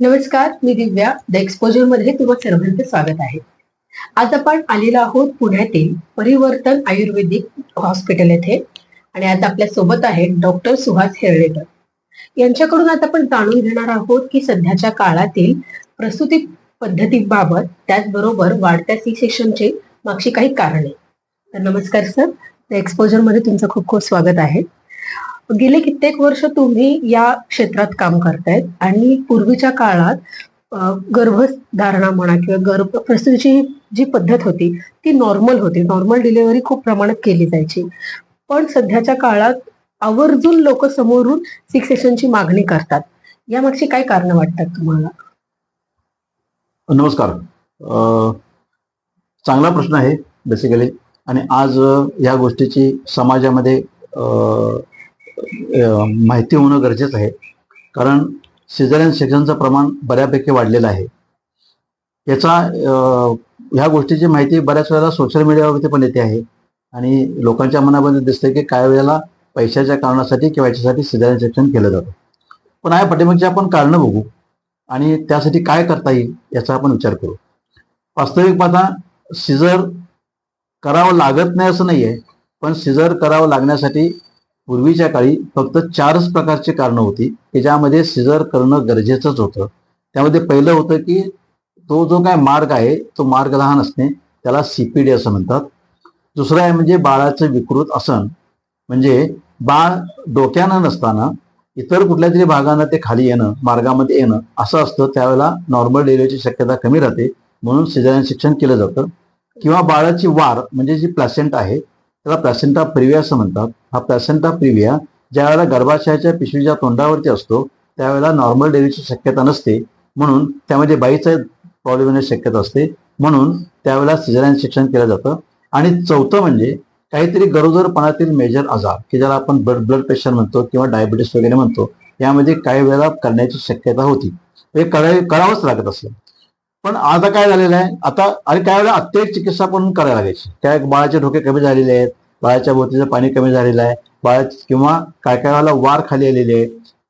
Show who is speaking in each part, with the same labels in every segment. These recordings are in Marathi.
Speaker 1: नमस्कार मी दिव्या. द एक्सपोजरमध्ये तुम्हा सर्वांचं स्वागत आहे. आज आपण आलेलो आहोत पुण्यातील परिवर्तन आयुर्वेदिक हॉस्पिटल येथे. आणि आज आपल्यासोबत आहेत डॉक्टर सुहास हेरळेकर. यांच्याकडून आज आपण जाणून घेणार आहोत की सध्याच्या काळातील प्रसूती पद्धतीबाबत त्याचबरोबर वाढत्या सी सेशनचे मागची काही कारणे. तर नमस्कार सर द एक्सपोजरमध्ये तुमचं खूप खूप स्वागत आहे. गेले कित्येक वर्ष तुम्ही या क्षेत्रात काम करतायत आणि पूर्वीच्या काळात गर्भधारणा म्हणा किंवा गर्भ प्रसूतीची जी पद्धत होती ती नॉर्मल होती. नॉर्मल डिलिव्हरी खूप प्रमाणात केली जायची. पण सध्याच्या काळात आवर्जून लोक समोरून सिक्स सेशनची मागणी करतात. यामागची काय कारण वाटतात तुम्हाला?
Speaker 2: नमस्कार. चांगला प्रश्न आहे बेसिकली आणि आज या गोष्टीची समाजामध्ये अ, माहिती होणं गरजेचं आहे. कारण सिझरियन सेक्शनचं प्रमाण बऱ्यापैकी वाढलेलं आहे. याचा ह्या गोष्टीची माहिती बऱ्याच वेळेला सोशल मीडियावरती पण येते आहे. आणि लोकांच्या मनामध्ये दिसतं की काही वेळेला पैशाच्या कारणासाठी किंवा याच्यासाठी सिझरियन सेक्शन केलं जातं. पण या पाठिंबाची आपण कारणं बघू. आणि त्यासाठी काय करता येईल याचा आपण विचार करू. वास्तविक पाहता सिझर करावं लागत नाही असं नाही आहे पण सिझर करावं लागण्यासाठी पूर्वीच्या काळी फक्त चारच प्रकारची कारणं होती की ज्यामध्ये सिजर करणं गरजेचंच होतं. त्यामध्ये पहिलं होतं की तो जो काय मार्ग आहे तो मार्ग लहान असणे त्याला सीपीडी असं म्हणतात. दुसरं आहे म्हणजे बाळाचं विकृत आसन म्हणजे बाळ डोक्यानं नसताना इतर कुठल्या तरी भागानं ते खाली येणं मार्गामध्ये येणं असं असतं. त्यावेळेला नॉर्मल डिलिव्हरीची शक्यता कमी राहते. म्हणून सिजरियन शिक्षण केलं जातं. किंवा बाळाची वार म्हणजे जी प्लॅसेंट आहे त्याला प्लॅसेंटा प्रिव्या असं म्हणतात. हा प्लॅसेंटा प्रिव्या ज्या वेळेला गर्भाशयाच्या पिशवीच्या तोंडावरती असतो त्यावेळेला नॉर्मल डिलिव्हरीची शक्यता नसते. म्हणून त्यामध्ये बाईचा प्रॉब्लेम येण्याची शक्यता असते. म्हणून त्यावेळेला सिझरियन शिक्षण केलं जातं. आणि चौथं म्हणजे काहीतरी गरोदरपणातील मेजर आजार की ज्याला आपण ब्लड ब्लड प्रेशर म्हणतो किंवा डायबिटीस वगैरे म्हणतो यामध्ये काही वेळेला करण्याची शक्यता होती. म्हणजे हे करावे करावंच लागत असलं. पण आता काय झालेलं आहे? आता आणि काही वेळेला अत्यंत चिकित्सा पण करायला लागायची. त्या बाळाचे डोके कमी झालेले आहेत बाळाच्या भोवतीचं पाणी कमी झालेलं आहे बाळा किंवा काय काय वेळेला वार खाली आलेले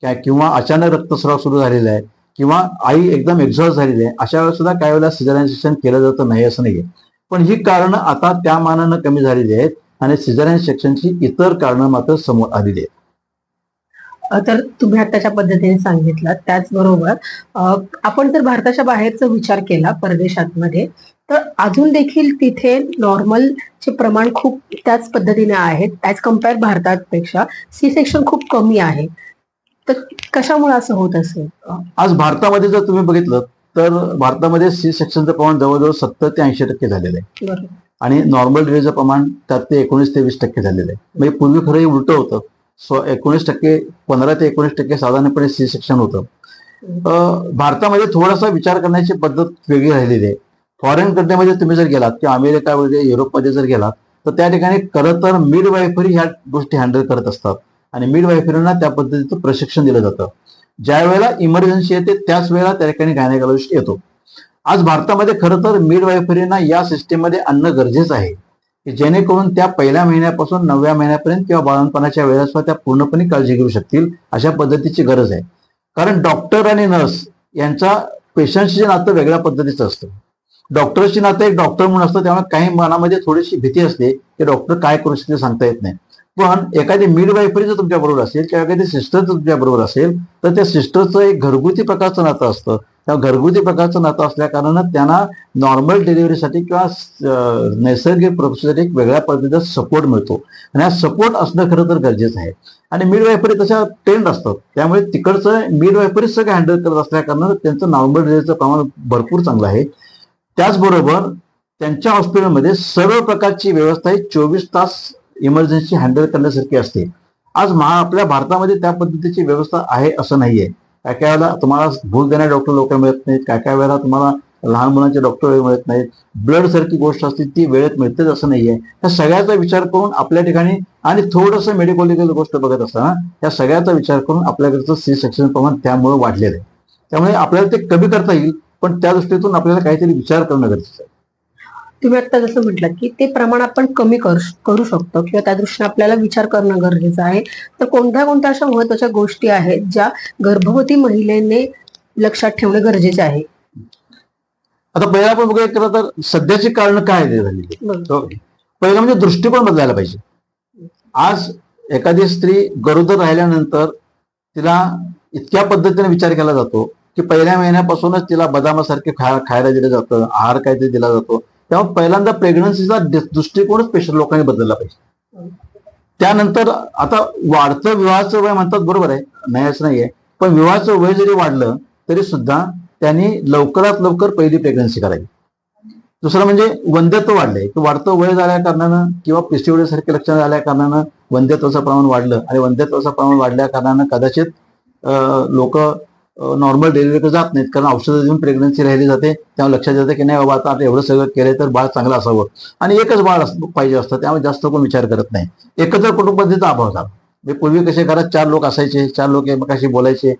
Speaker 2: आहे किंवा अचानक रक्तस्राव सुरू झालेला आहे किंवा आई एकदम एक्झॉस्ट झालेली आहे अशा वेळेस सुद्धा काही वेळेला सिझरायझेशन केलं जातं नाही असं नाहीये. पण ही कारणं आता त्या मानानं कमी झालेली आहेत आणि सिझरियन सेक्शनची इतर कारणं मात्र समोर आलेली आहेत.
Speaker 1: तर तुम्ही आताच्या पद्धतीने सांगितलं. त्याचबरोबर आपण जर भारताच्या बाहेरचा विचार केला परदेशात तर अजून देखील तिथे नॉर्मल चे प्रमाण खूप त्याच पद्धतीने आहे ॲज कंपेअर भारतापेक्षा सी सेक्शन खूप कमी आहे. तर कशामुळे असं होत असेल?
Speaker 2: आज भारतामध्ये जर तुम्ही बघितलं तर भारतामध्ये सी सेक्शनचं प्रमाण जवळजवळ सत्तर ते ऐंशी टक्के झालेलं आहे. आणि नॉर्मल डिलिव्हरीचं प्रमाण त्यात ते एकोणीस ते वीस टक्के झालेलं आहे. म्हणजे पूर्वी खरं हे उलटं होतं. एकोणीस टक्के पंधरा ते एकोणीस टक्के साधारणपणे सी सेक्शन होतं. भारतामध्ये थोडासा विचार करण्याची पद्धत वेगळी राहिलेली आहे. फॉरेन कंट्रीमध्ये तुम्ही जर गेलात किंवा अमेरिका वगैरे युरोपमध्ये जर गेलात तर त्या ठिकाणी खरं तर मिड वायफरी ह्या गोष्टी हँडल करत असतात. आणि मिड वायफरींना त्या पद्धतीचं प्रशिक्षण दिलं जातं. ज्या वेळेला इमर्जन्सी येते त्याच वेळेला त्या ठिकाणी गायनेकॉलॉजिस्ट येतो. आज भारतामध्ये खरं तर मिड वायफरींना या सिस्टीममध्ये आणणं गरजेचं आहे. की जेणेकरून त्या पहिल्या महिन्यापासून नवव्या महिन्यापर्यंत किंवा बाळणपणाच्या वेळेस त्या पूर्णपणे काळजी घेऊ शकतील अशा पद्धतीची गरज आहे. कारण डॉक्टर आणि नर्स यांचा पेशंटशी नातं वेगळ्या पद्धतीचं असतं. डॉक्टरशी नातं एक डॉक्टर म्हणून असतं त्यामुळे काही मनामध्ये थोडीशी भीती असते की डॉक्टर काय करू शकते सांगता येत नाही. पण एखादी मिड वायफरी जर तुमच्या बरोबर असेल किंवा एखादी सिस्टर जर तुमच्या बरोबर असेल तर त्या सिस्टरचं एक घरगुती प्रकारचं नातं असतं. त्या घरगुती प्रकारचं नातं असल्याकारणानं त्यांना नॉर्मल डिलिव्हरीसाठी किंवा नैसर्गिक प्रोसेससाठी एक वेगळ्या पद्धतीचा सपोर्ट मिळतो. आणि हा सपोर्ट असणं खरं तर गरजेचं आहे. आणि मिड वायफरी तशा ट्रेंड असतात. त्यामुळे तिकडचं मिड वायफरी सगळं हँडल करत असल्याकारणानं त्यांचं नॉर्मल डिलिव्हरीचं प्रमाण भरपूर चांगलं आहे. त्याचबरोबर त्यांच्या हॉस्पिटलमध्ये सर्व प्रकारची व्यवस्था ही चोवीस तास इमर्जन्सी हँडल करण्यासारखी असते. आज महा आपल्या भारतामध्ये त्या पद्धतीची व्यवस्था आहे असं नाहीये. काय काय वेळेला तुम्हाला भूल देणारे डॉक्टर लोक मिळत नाहीत काय काय वेळेला तुम्हाला लहान मुलांचे डॉक्टर वेळ मिळत नाहीत ब्लड सारखी गोष्ट असते ती वेळेत मिळतेच असं नाहीये. त्या सगळ्याचा विचार करून आपल्या ठिकाणी आणि थोडंसं मेडिकल गोष्ट बघत असताना त्या सगळ्याचा विचार करून आपल्याकडचं सी सेक्शन प्रमाण त्यामुळे वाढलेलं आहे. त्यामुळे आपल्याला ते कमी करता येईल पण त्या दृष्टीतून आपल्याला काहीतरी विचार करणं गरजेचं आहे.
Speaker 1: तुम्ही आता जसं म्हटलं की ते प्रमाण आपण कमी करू शकतो किंवा त्या दृष्टीने आपल्याला विचार करणं गरजेचं आहे. तर कोणत्या कोणत्या अशा महत्त्वाच्या गोष्टी आहेत ज्या गर्भवती महिलेने लक्षात ठेवणं गरजेचं आहे?
Speaker 2: आता पहिला आपण बघूया खरं तर सध्याची कारण काय झालेली.
Speaker 1: बरोबर.
Speaker 2: ओके. पहिलं म्हणजे दृष्टिकोन बदलायला पाहिजे. आज एखादी स्त्री गरोदर राहिल्यानंतर तिला इतक्या पद्धतीने विचार केला जातो की पहिल्या महिन्यापासूनच तिला बदामासारखे खा खायला दिलं जातं आहार काहीतरी दिला जातो. तेव्हा पहिल्यांदा प्रेग्नन्सीचा दृष्टिकोनच पेशंट लोकांनी बदलला पाहिजे. त्यानंतर आता वाढतं विवाहाचं वय म्हणतात बरोबर आहे नाही असं नाहीये. पण विवाहाचं वय जरी वाढलं तरी सुद्धा त्यांनी लवकरात लवकर पहिली प्रेग्नन्सी करावी. दुसरं म्हणजे वंध्यत्व वाढलंय की वाढतं वय झाल्या कारणानं किंवा पीसीओडी सारखे लक्षण झाल्या कारणानं वंध्यत्वाचं प्रमाण वाढलं. आणि वंध्यत्वाचं प्रमाण वाढल्या कारणानं कदाचित लोक नॉर्मल डिलिव्हरीकडे जात नाहीत. कारण औषधं देऊन प्रेग्नन्सी राहिली जाते. त्यामुळे लक्षात येतं की नाही बाबा आता आता एवढं सगळं केलं तर बाळ चांगलं असावं. आणि एकच बाळ पाहिजे असतं. त्यामुळे जास्त कोण विचार करत नाही. एकत्र कुटुंब पद्धतीचा अभाव झाला. म्हणजे पूर्वी कसे घरात चार लोक असायचे चार लोक एकमेकाशी बोलायचे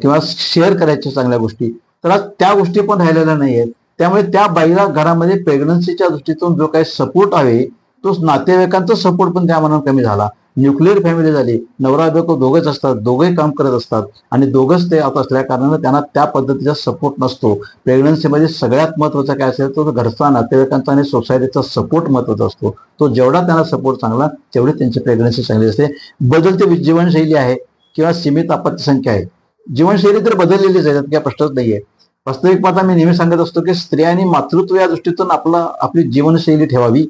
Speaker 2: किंवा शेअर करायचे चांगल्या गोष्टी. तर आज त्या गोष्टी पण राहिलेल्या नाही आहेत त्यामुळे त्या बाईला घरामध्ये प्रेग्नन्सीच्या दृष्टीतून जो काही सपोर्ट आहे तो नातेवाईकांचा सपोर्ट पण त्या मनात कमी झाला. न्यूक्लिअर फॅमिली झाली नवरा बायको दोघंच असतात दोघंही काम करत असतात आणि दोघंच ते आता असल्या कारणानं त्यांना त्या पद्धतीचा सपोर्ट नसतो. प्रेग्नन्सीमध्ये सगळ्यात महत्त्वाचा काय असेल तो घरचा नातेवाईकांचा आणि सोसायटीचा सपोर्ट महत्त्वाचा असतो. तो जेवढा त्यांना सपोर्ट चांगला तेवढी त्यांची प्रेग्नन्सी चांगली असते. बदलती जीवनशैली आहे किंवा सीमित आपत्ती संख्या आहे. जीवनशैली तर बदललेलीच आहे त्यात काही प्रश्नच नाहीये. वास्तविक पाहता मी नेहमी सांगत असतो की स्त्रियांनी मातृत्व या दृष्टीतून आपला आपली जीवनशैली ठेवावी.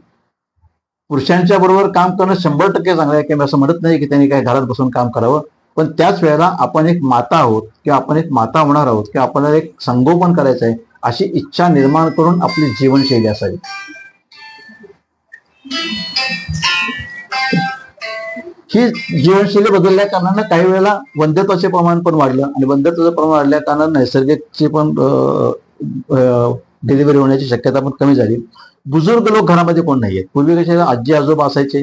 Speaker 2: पुरुषांच्या बरोबर काम करणं शंभर टक्के चांगलं आहे. की मी असं म्हणत नाही की त्यांनी काय घरात बसून काम करावं. पण त्याच वेळेला आपण एक माता आहोत किंवा आपण एक माता होणार आहोत किंवा आपल्याला एक संगोपन करायचं आहे अशी इच्छा निर्माण करून आपली जीवनशैली असावी. ही जीवनशैली बदलल्या कारणानं काही वेळेला वंध्यत्वाचे प्रमाण पण वाढलं. आणि वंध्यत्वाचं प्रमाण वाढल्या कारणानं नैसर्गिकची पण डिलिव्हरी होण्याची शक्यता पण कमी झाली. बुजुर्ग लोक घरामध्ये कोण नाहीयेत? पूर्वी कसे आजी आजोबा असायचे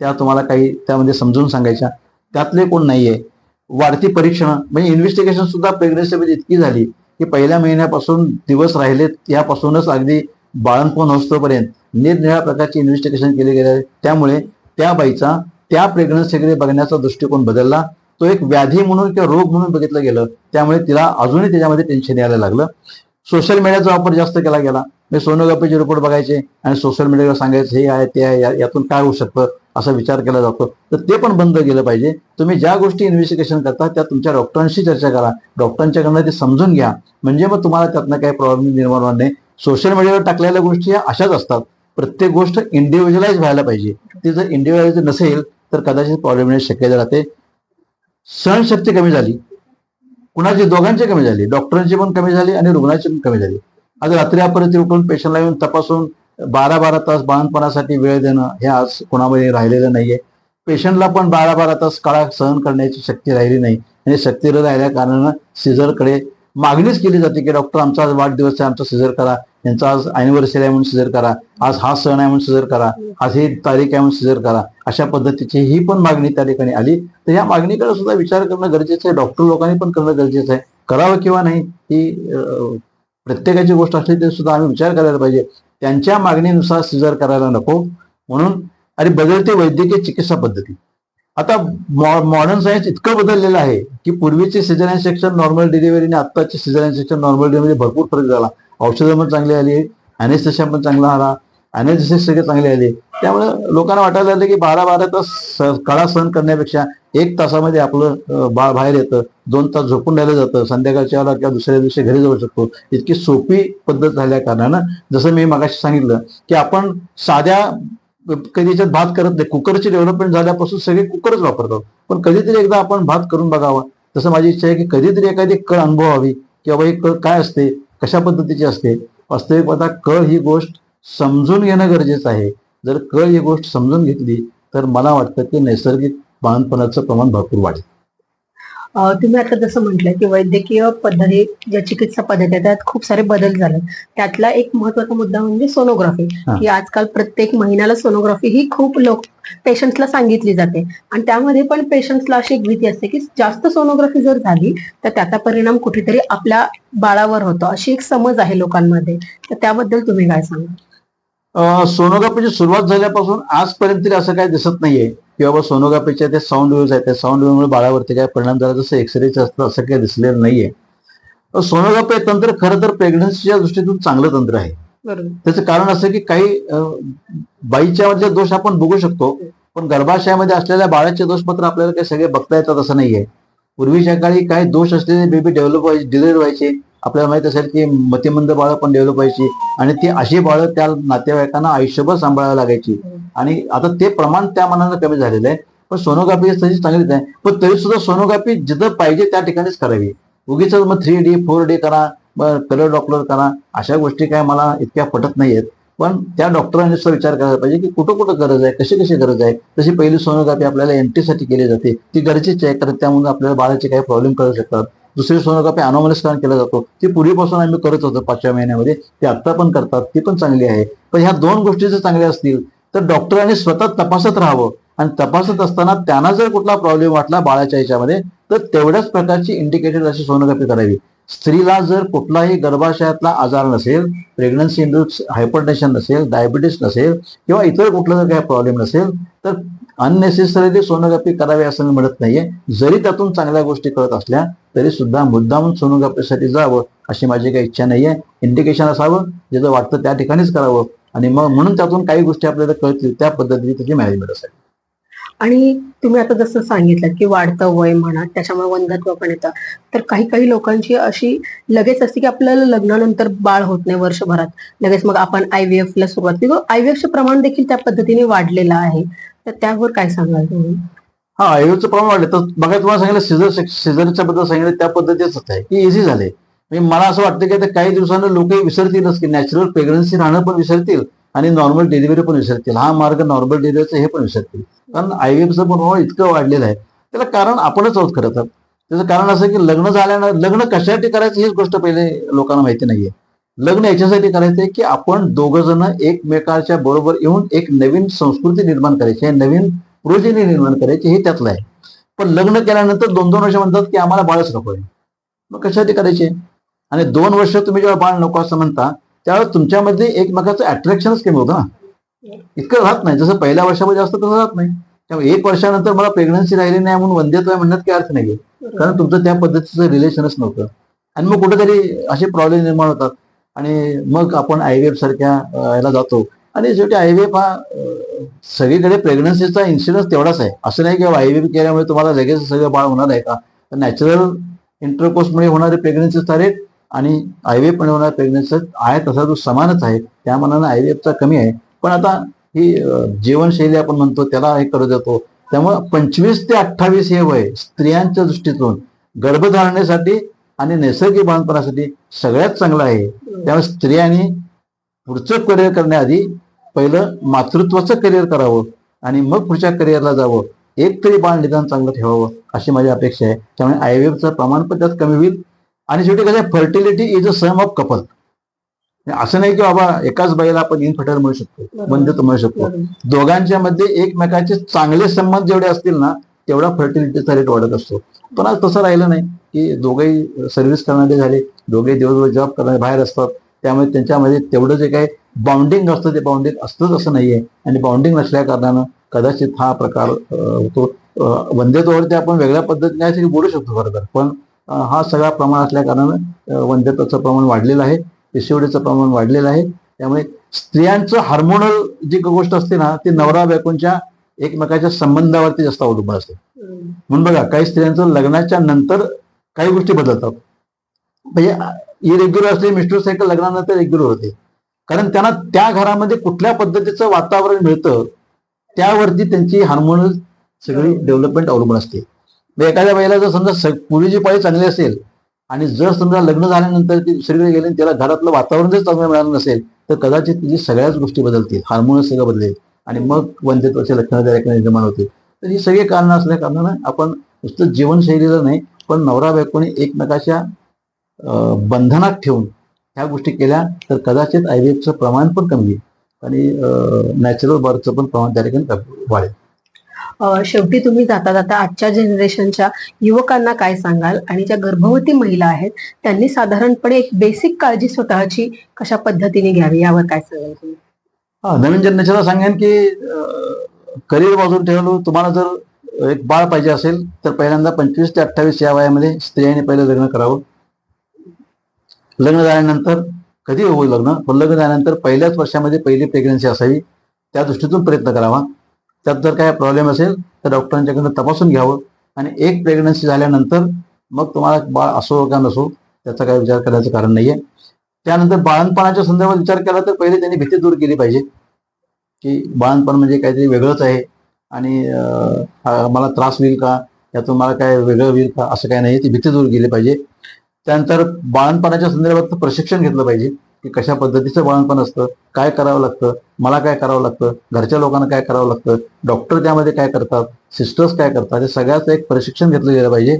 Speaker 2: त्या तुम्हाला काही त्यामध्ये समजून सांगायच्या. त्यातले कोण नाहीये? वाढती परीक्षणं म्हणजे इन्व्हेस्टिगेशन सुद्धा प्रेग्नन्सीमध्ये इतकी झाली की पहिल्या महिन्यापासून दिवस राहिलेत यापासूनच अगदी बाळणपण होतोपर्यंत निरनिळ्या प्रकारची इन्व्हेस्टिगेशन केले गेले. आहे. त्यामुळे त्या बाईचा त्या प्रेग्नन्सीकडे बघण्याचा दृष्टिकोन बदलला. तो एक व्याधी म्हणून किंवा रोग म्हणून बघितलं गेलं. त्यामुळे तिला अजूनही त्याच्यामध्ये टेन्शन यायला लागलं. सोशल मीडियाचा वापर जास्त केला गेला. मी सोनोग्राफीचे रिपोर्ट बघायचे आणि सोशल मीडियावर सांगायचं हे आहे ते आहे या- यातून काय होऊ शकतं? असा विचार केला जातो. तर ते पण बंद केलं पाहिजे. तुम्ही ज्या गोष्टी इन्व्हेस्टिगेशन करता त्या तुमच्या डॉक्टरांशी चर्चा करा. डॉक्टरांच्याकडनं ते समजून घ्या. म्हणजे मग तुम्हाला त्यातनं काही प्रॉब्लेम निर्माण होणार नाही. सोशल मीडियावर टाकलेल्या गोष्टी या अशाच असतात. प्रत्येक गोष्ट इंडिव्हिज्युअलाइज व्हायला पाहिजे. ती जर इंडिव्हिज्युअलाइज नसेल तर कदाचित प्रॉब्लेम येण्याची शक्यता राहते सहनशक्ती कमी झाली. कुणाची? दोघांची कमी झाली. डॉक्टरांची पण कमी झाली आणि रुग्णाची पण कमी झाली. आज रात्री अपरात्री उठून पेशंटला येऊन तपासून बारा बारा तास बाळणपणासाठी वेळ देणं हे आज कोणामध्ये राहिलेलं नाहीये. पेशंटला पण बारा बारा तास काळा सहन करण्याची शक्ती राहिली नाही. आणि शक्ती राहिल्या कारणानं सिझरकडे मागणीच केली जाते की डॉक्टर आमचा आज वाढदिवस आहे आमचा सिझर करा. यांचा आज अॅनिव्हर्सरी आहे म्हणून सिजर करा. आज हा सण आहे म्हणून सिजर करा. आज ही तारीख आहे म्हणून सिजर करा. अशा पद्धतीची ही पण मागणी त्या ठिकाणी आली. तर या मागणीकडे सुद्धा विचार करणं गरजेचं आहे. डॉक्टर लोकांनी पण करणं गरजेचं आहे. करावं किंवा नाही ही प्रत्येकाची गोष्ट असली तरी सुद्धा आम्ही विचार करायला पाहिजे. त्यांच्या मागणीनुसार सिझर करायला नको. म्हणून आणि बदलते वैद्यकीय चिकित्सा पद्धती. आता मॉडर्न सायन्स इतकं बदललेलं आहे की पूर्वीचे सिझरियन सेक्शन नॉर्मल डिलिव्हरी आणि आत्ताचे सिझरियन सेक्शन नॉर्मल डिलिव्हरी भरपूर फरक झाला. औषधं पण चांगली आली अनेस्थेशिया पण चांगला आला अनेस्थेसिस सगळे चांगले आले. त्यामुळे लोकांना वाटायला लागलं की बारा बारा तास स- कळा सहन करण्यापेक्षा एक तासामध्ये आपलं बाळ बाहेर येतं दोन तास झोपून राहिलं जातं संध्याकाळच्या वेळेला किंवा दुसऱ्या दिवशी घरी जाऊ शकतो. इतकी सोपी पद्धत झाल्या कारणानं जसं मी मगाशी सांगितलं की आपण साध्या कधीच्यात भात करत नाही कुकरची डेव्हलपमेंट झाल्यापासून सगळे कुकरच वापरतो पण कधीतरी एकदा आपण भात करून बघावा. तसं माझी इच्छा आहे की कधीतरी एखादी कळ अनुभवावी किंवा बाबा ही कळ काय असते कशा पद्धतीची असते? वास्तविक पाहता कळ ही गोष्ट समजून घेणं गरजेचं आहे. जर कळ ही गोष्ट समजून घेतली तर मला वाटतं की नैसर्गिक बाणपणाचं प्रमाण भरपूर वाढेल.
Speaker 1: तुम्ही आता जसं म्हटलं की वैद्यकीय पद्धती ज्या चिकित्सा पद्धती आहेत त्यात खूप सारे बदल झाले त्यातला एक महत्त्वाचा मुद्दा म्हणजे सोनोग्राफी. की आजकाल प्रत्येक महिन्याला सोनोग्राफी ही खूप लोक पेशंट्सला सांगितली जाते. आणि त्यामध्ये पण पेशंट्सला अशी एक भीती असते की जास्त सोनोग्राफी जर झाली तर त्याचा परिणाम कुठेतरी आपल्या बाळावर होतो. अशी एक समज आहे लोकांमध्ये. तर त्याबद्दल तुम्ही काय सांगा
Speaker 2: सोनोग्राफीची सुरुवात झाल्यापासून आजपर्यंत तरी असं काही दिसत नाहीये. की बाबा सोनोग्राफीचे ते साऊंड वेव्ह आहेत त्या साऊंड वेव्हमुळे बाळावरती काय परिणाम झाला जसं एक्सरेचं असतं असं काही दिसलेलं नाहीये. सोनोग्राफी हे तंत्र खरं तर प्रेग्नन्सीच्या दृष्टीतून चांगलं तंत्र आहे. त्याचं कारण असं की काही बाईच्या मधले दोष आपण बघू शकतो पण गर्भाशयामध्ये असलेल्या बाळाचे दोष मात्र आपल्याला काही सगळे बघता येतात असं नाहीये. पूर्वीच्या काळी काही दोष असलेले बेबी डेव्हलप व्हायचे डिलिव्हर व्हायचे. आपल्याला माहीत असेल की मतिमंद बाळं पण डेव्हलप व्हायची आणि ती अशी बाळं त्या नातेवाईकांना आयुष्यभर सांभाळायला लागायची. आणि आता ते प्रमाण त्या मनानं कमी झालेलं आहे. पण सोनोग्राफी तशी चांगलीच आहे. पण तरी सुद्धा सोनोग्राफी जिथं पाहिजे त्या ठिकाणीच करावी. उगीच मग थ्री डी फोर डी करा मग कलर डॉक्टर करा. अशा गोष्टी काय मला इतक्या पटत नाहीयेत. पण त्या डॉक्टरांनी सुद्धा विचार करायला पाहिजे की कुठं कुठं गरज आहे कशी कशी गरज आहे. तशी पहिली सोनोग्राफी आपल्याला एंट्री साठी केली जाते. ती गरजेची आहे कारण त्यामुळे आपल्याला बाळाचे काही प्रॉब्लेम कळू शकतात. दुसरी सोनोग्राफी अनोमलस्करण केला जातो. ती पूर्वीपासून आम्ही करत होतो पाचव्या महिन्यामध्ये. ते आत्ता पण करतात. ती पण चांगली आहे. पण ह्या दोन गोष्टी जर चांगल्या असतील तर डॉक्टरांनी स्वतः तपासत राहावं. आणि तपासत असताना त्यांना जर कुठला प्रॉब्लेम वाटला बाळाच्या ह्याच्यामध्ये तर तेवढ्याच प्रकारची इंडिकेटेड अशी सोनोग्राफी करावी. स्त्रीला जर कुठलाही गर्भाशयातला आजार नसेल प्रेग्नन्सी इंड्यूस हायपरटेन्शन नसेल डायबिटीस नसेल किंवा इतर कुठला जर काही प्रॉब्लेम नसेल तर अननेसेसरीली सोनोग्राफी करावी असं मी म्हणत नाहीये. जरी त्यातून चांगल्या गोष्टी कळत असल्या तरी सुद्धा मुद्दामून सोनोग्राफीसाठी जावं अशी माझी काही इच्छा नाहीये. इंडिकेशन असावं जिथं वाटतं त्या ठिकाणीच करावं. आणि मग म्हणून त्यातून काही गोष्टी आपल्याला कळतील त्या पद्धतीने त्याची मॅनेजमेंट असेल
Speaker 1: आणि तुम्ही आता जसं सांगितलं की वाढतं वय म्हणा त्याच्यामुळे वंधत्व पण येतं. तर काही काही लोकांची अशी लगेच असते की आपल्याला लग्नानंतर बाळ होत नाही वर्षभरात. लगेच मग आपण आयव्हीएफ ला सुरुवात केली आयव्हीएफचं प्रमाण देखील त्या पद्धतीने वाढलेलं आहे. तर त्यावर काय सांगाल तुम्ही?
Speaker 2: हा आयुर्वेदचं प्रमाण वाढले. तर बघा तुम्हाला सांगितलं सिझर सिझरच्या बद्दल सांगितलं त्या पद्धतीच आहे की इझी झाले म्हणजे मला असं वाटतं की आता काही दिवसानं लोक विसरतीलच की नॅचरल प्रेग्नन्सी राहणं पण विसरतील. आणि नॉर्मल डिलिव्हरी पण विसरतील हा मार्ग नॉर्मल डिलिव्हरीचं हे पण विसरतील कारण आयव्हीएफचं प्रमाण इतकं वाढलेलं आहे. त्याला कारण आपणच आहोत खरं तर. त्याचं कारण असं की लग्न झाल्यानं लग्न कशासाठी करायचं हीच गोष्ट पहिले लोकांना माहिती नाहीये. लग्न याच्यासाठी करायचंय की आपण दोघं जण एकमेकाच्या बरोबर येऊन एक नवीन संस्कृती निर्माण करायची. आहे नवीन प्रोजेनी निर्माण करायची हे त्यातलं आहे. पण लग्न केल्यानंतर दोन दोन वर्ष म्हणतात की आम्हाला बाळच नको आहे. मग कशासाठी करायचे? आणि दोन वर्ष तुम्ही जेव्हा बाळ नको असं म्हणता त्यावेळेस तुमच्यामध्ये एकमेकाचं अट्रॅक्शनच कमी होतं ना. इतकं राहत नाही. जसं पहिल्या वर्षामध्ये असतं तसं राहत नाही. त्यामुळे एक वर्षानंतर मला प्रेग्नन्सी राहिली नाही म्हणून वंद्यत्व म्हणण्यात काही अर्थ नाही कारण तुमचं त्या पद्धतीचं रिलेशनच नव्हतं. आणि मग कुठेतरी असे प्रॉब्लेम निर्माण होतात. आणि मग आपण आयव्हीएफ सारख्या याला जातो. आणि शेवटी आयव्हीएफ हा सगळीकडे प्रेग्नन्सीचा इन्सिडन्स तेवढाच आहे. असं नाही की आयव्हीएफ केल्यामुळे तुम्हाला लगेच सगळं बाळ होणार आहे का? तर नॅचरल इंटरकोर्समुळे होणारे प्रेग्नन्सीचा रेट आणि आयव्हीएफ मुळे होणारे प्रेग्नन्सी आहे तसा तो समानच आहे त्या मनानं आयव्हीएफचा कमी आहे. पण आता ही जीवनशैली आपण म्हणतो त्याला हे करत जातो त्यामुळं पंचवीस ते अठ्ठावीस हे वय स्त्रियांच्या दृष्टीतून गर्भधारणेसाठी आणि नैसर्गिक बांधपणासाठी सगळ्यात चांगलं आहे. त्यामुळे स्त्रियांनी पुढचं करिअर करण्याआधी पहिलं मातृत्वाचं करिअर करावं आणि मग पुढच्या करिअरला जावं. एक तरी बाळ निदान चांगलं ठेवावं अशी माझी अपेक्षा आहे. त्यामुळे आयव्हीएफचं प्रमाण पण त्यात कमी होईल. आणि शेवटी कसं fertility is a sum of couple असं नाही की बाबा एकाच बाईला आपण इनफर्टाईल म्हणू शकतो बंधुत्व म्हणू शकतो. दोघांच्या मध्ये एकमेकाचे चांगले संबंध जेवढे असतील ना तेवढा फर्टिलिटीचा रेट वाढत असतो. पण आज तसं राहिलं नाही की दोघेही सर्व्हिस करणारे झाले दोघे दिवसभर जॉब करणारे बाहेर असतात. त्यामुळे त्यांच्यामध्ये तेवढं जे काही बाउंडिंग असतं ते बाउंडिंग असतंच असं नाहीये. आणि बाउंडिंग नसल्या कारणानं कदाचित हा प्रकार होतो. अं, वंध्यत्वावरती आपण वेगळ्या पद्धतीने बोलू शकतो खरं तर. पण हा सगळा प्रमाण असल्या कारणानं वंध्यत्वाचं प्रमाण वाढलेलं आहे. पिसिओडीचं प्रमाण वाढलेलं आहे. त्यामुळे स्त्रियांचं हार्मोनल जी गोष्ट असते ना ती नवरा बायकोंच्या एकमेकाच्या संबंधावरती जास्त अवलंबून असते. म्हणून बघा काही स्त्रियांचं लग्नाच्या नंतर काही गोष्टी बदलतात. म्हणजे इरेग्युलर असले मिस्टर सायकल लग्नानंतर रेग्युलर होते. कारण त्यांना त्या घरामध्ये कुठल्या पद्धतीचं वातावरण मिळतं त्यावरती त्यांची हार्मोनल सगळी डेव्हलपमेंट अवलंबून असते. मग एखाद्या बाईला जर समजा स- पूर्वीची पाळी चांगली असेल आणि जर समजा लग्न झाल्यानंतर ती दुसरीकडे गेली आणि त्याला घरातलं वातावरण जर चांगलं मिळालं नसेल तर कदाचित तिची सगळ्याच गोष्टी बदलतील. हार्मोनल सगळं बदलेल. आणि मग वंध्यत्वाचे लक्षणं त्या ठिकाणी निर्माण होतील. तर ही सगळी कारणं असल्या कारणानं आपण नुसतं जीवनशैलीला नाही पण नवरा बायकोने एकमेकाच्या बंधनात ठेवून ह्या गोष्टी केल्या तर कदाचित आयव्हीएफचं प्रमाण पण कमी येईल आणि नॅचरल बर्थचं पण प्रमाण त्या ठिकाणी कमी वाढेल.
Speaker 1: शेवटी तुम्ही जाता जाता आजच्या जनरेशनच्या युवकांना काय सांगाल? आणि ज्या गर्भवती महिला आहेत त्यांनी साधारणपणे एक बेसिक काळजी स्वतःची कशा पद्धतीने घ्यावी? यावर काय सांगाल तुम्ही?
Speaker 2: हा नवीन जनरेशनला सांगेन की करिअर बाजून ठेवलं तुम्हाला जर एक बाळ पाहिजे असेल तर पहिल्यांदा पंचवीस ते अठ्ठावीस या वयामध्ये स्त्रियांनी पहिलं लग्न करावं. लग्न झाल्यानंतर कधी होऊ लग्न? पण लग्न झाल्यानंतर पहिल्याच वर्षामध्ये पहिली प्रेग्नन्सी असावी. त्या दृष्टीतून प्रयत्न करावा. त्यात जर काय प्रॉब्लेम असेल तर डॉक्टरांच्याकडनं तपासून घ्यावं. आणि एक प्रेग्नन्सी झाल्यानंतर मग तुम्हाला बाळ असो का नसो त्याचा काही विचार करायचं कारण नाहीये. त्यानंतर बाळणपणाच्या संदर्भात विचार केला तर पहिले त्यांनी भीती दूर केली पाहिजे. की बाळणपण म्हणजे काहीतरी वेगळंच आहे. आणि मला त्रास होईल का? यातून मला काय वेगळं होईल का? असं काही नाही ती भीती दूर केली पाहिजे. त्यानंतर बाळणपणाच्या संदर्भात प्रशिक्षण घेतलं पाहिजे. की कशा पद्धतीचं बाळणपण असतं काय करावं लागतं मला काय करावं लागतं घरच्या लोकांना काय करावं लागतं डॉक्टर त्यामध्ये काय करतात सिस्टर्स काय करतात हे सगळ्याचं एक प्रशिक्षण घेतलं गेलं पाहिजे.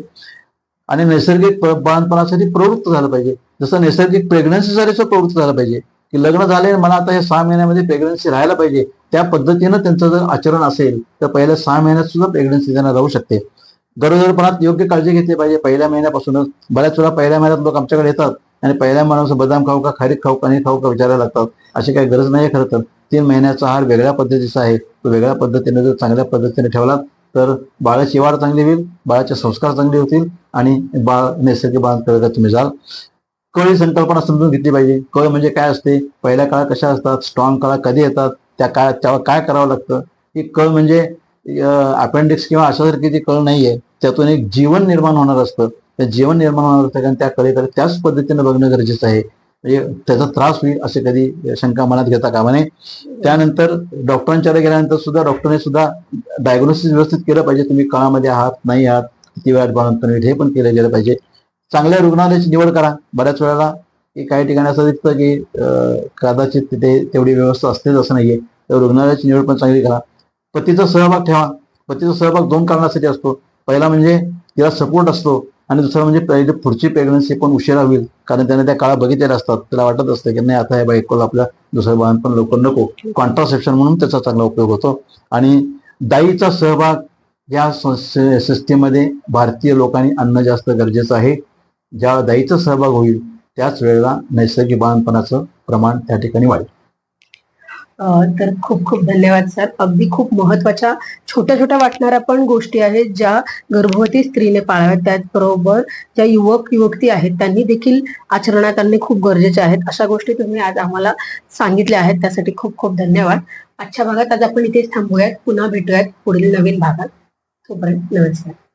Speaker 2: आणि नैसर्गिक बाळणपणासाठी प्रवृत्त झालं पाहिजे. जसं नैसर्गिक प्रेग्नन्सीसाठी सुद्धा प्रवृत्त झालं पाहिजे. की लग्न झाले मला आता हे सहा महिन्यामध्ये प्रेग्नन्सी राहायला पाहिजे. त्या पद्धतीनं त्यांचं जर आचरण असेल तर पहिल्या सहा महिन्यात सुद्धा प्रेग्नन्सी त्यांना राहू शकते. गरोदरपणात योग्य काळजी घेतली पाहिजे. पहिल्या महिन्यापासूनच. बऱ्याच वेळा पहिल्या महिन्यात लोक आमच्याकडे येतात. आणि पहिल्या माणूस बदाम खाऊ का खारीक खाऊ का नाही खाऊ का विचारायला लागतात. अशी काही गरज नाही खरं तर. तीन महिन्याचा आहार वेगळ्या पद्धतीचा आहे. तो वेगळ्या पद्धतीने जर चांगल्या पद्धतीने ठेवला तर बाळाची वाढ चांगली होईल बाळाचे संस्कार चांगले होतील आणि बाळ नैसर्गिक बाळांकडे तुम्ही जाल. कळ ही संकल्पना समजून घेतली पाहिजे. कळ म्हणजे काय असते? पहिल्या काळात कशा असतात? स्ट्रॉंग काळा कधी येतात? त्या काळात त्यावर काय करावं लागतं? ही कळ म्हणजे अपेंडिक्स किंवा अशासारखी ती कळ नाहीये त्यातून एक जीवन निर्माण होणार असतं. त्या जीवन निर्माण होणार कारण त्या कलेकडे त्याच पद्धतीने बघणं गरजेचं आहे. म्हणजे त्याचा त्रास होईल असे कधी शंका मनात घेता कामा नये. त्यानंतर डॉक्टरांच्याकडे गेल्यानंतर सुद्धा डॉक्टरने सुद्धा डायग्नोसिस व्यवस्थित केलं पाहिजे. तुम्ही काळामध्ये आहात नाही आहात किती वेळात बाळंतपण हे पण केलं गेलं पाहिजे. चांगल्या रुग्णालयाची निवड करा. बऱ्याच वेळेला की काही ठिकाणी असं दिसतं की कदाचित तिथे तेवढी व्यवस्था असतेच असं नाहीये. तर रुग्णालयाची निवड पण चांगली करा. पतीचा सहभाग ठेवा. पतीचा सहभाग दोन कारणासाठी असतो. पहिला म्हणजे तिला सपोर्ट असतो. आणि दुसरं म्हणजे पहिले पुढची प्रेग्नन्सी पण उशिरा होईल? कारण त्याने त्या काळा बघितलेल्या असतात. त्याला वाटत असतं की नाही आता या बायकोला आपल्या दुसरं बाळण पण लवकर नको. कॉन्ट्रासेप्शन म्हणून त्याचा चांगला उपयोग होतो. आणि दाईचा सहभाग या सिस्टीममध्ये भारतीय लोकांनी आणणं जास्त गरजेचं आहे. ज्या दाईचा सहभाग होईल त्याच वेळेला नैसर्गिक बाळणपणाचं प्रमाण त्या ठिकाणी वाढेल.
Speaker 1: तर खूप खूप धन्यवाद सर. अगदी खूप महत्त्वाच्या छोट्या छोट्या वाटणाऱ्या पण गोष्टी आहेत ज्या गर्भवती स्त्रीने पाळाव्यात. त्याचबरोबर ज्या युवक युवती आहेत त्यांनी देखील आचरणात आणणे खूप गरजेचे आहेत. अशा गोष्टी तुम्ही आज आम्हाला सांगितल्या आहेत. त्यासाठी खूप खूप धन्यवाद. आजच्या भागात आज आपण इथेच थांबूयात. पुन्हा भेटूयात पुढील नवीन भागात. तोपर्यंत नमस्कार.